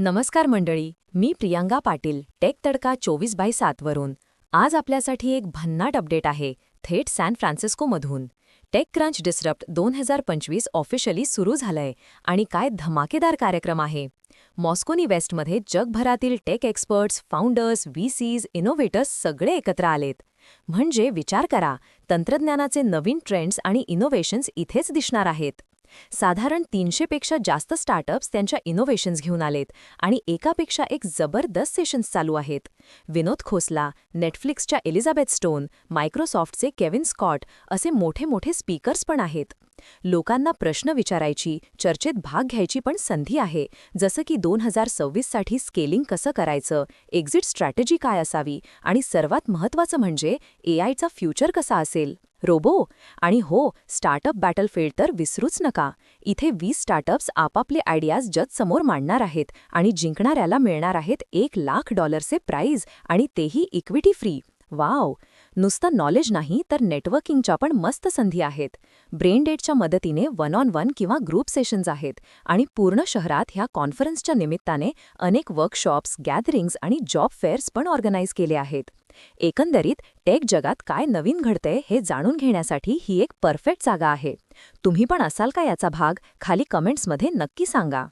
नमस्कार मंडळी मी प्रियांका पाटील टेक तडका चोवीस बाय सातवरून आज आपल्यासाठी एक भन्नाट अपडेट आहे थेट सॅन फ्रान्सिस्कोमधून. टेक क्रंच डिस्रप्ट दोन हजार पंचवीस ऑफिशियली सुरू झालंय आणि काय धमाकेदार कार्यक्रम आहे. मॉस्कोनी वेस्टमध्ये जगभरातील tech experts founders VCs innovators सगळे एकत्र आलेत. म्हणजे विचार करा तंत्रज्ञानाचे नवीन ट्रेंड्स आणि इनोव्हेशन्स इथेच दिसणार आहेत. साधारण तीनशेपेक्षा जास्त स्टार्टअप्स त्यांच्या इनोव्हेशन्स घेऊन आलेत आणि एकापेक्षा एक जबरदस्त सेशन्स चालू आहेत. विनोद खोसला नेटफ्लिक्सच्या एलिझाबेथ स्टोन मायक्रोसॉफ्टचे केविन स्कॉट असे मोठे मोठे स्पीकर्स पण आहेत. लोकांना प्रश्न विचारायची चर्चेत भाग घ्यायची पण संधी आहे. जसं की दोन हजार सव्वीससाठी स्केलिंग कसं करायचं एक्झिट स्ट्रॅटेजी काय असावी आणि सर्वात महत्त्वाचं म्हणजे एआयचा फ्युचर कसा असेल? रोबो? आणि हो स्टार्टअप बॅटलफील्ड तर विसरूच नका. इथे वीस स्टार्टअप्स आपापले आयडियाज जजसमोर मांडणार आहेत आणि जिंकणाऱ्याला मिळणार आहेत एक लाख डॉलरचे प्राईज आणि तेही इक्विटी फ्री. वाव! नुसतं नॉलेज नाही तर नेटवर्किंगच्या पण मस्त संधी आहेत. ब्रेन डेटच्या मदतीने वन ऑन वन किंवा ग्रुप सेशन्स आहेत आणि पूर्ण शहरात ह्या कॉन्फरन्सच्या निमित्ताने अनेक वर्कशॉप्स गॅदरिंग्ज आणि जॉब फेअर्स पण ऑर्गनाईज केले आहेत. एकंदरीत टेक जगात काय नवीन घडतंय हे जाणून घेण्यासाठी ही एक परफेक्ट जागा आहे. तुम्ही पण असाल का याचा भाग? खाली कमेंट्समध्ये नक्की सांगा.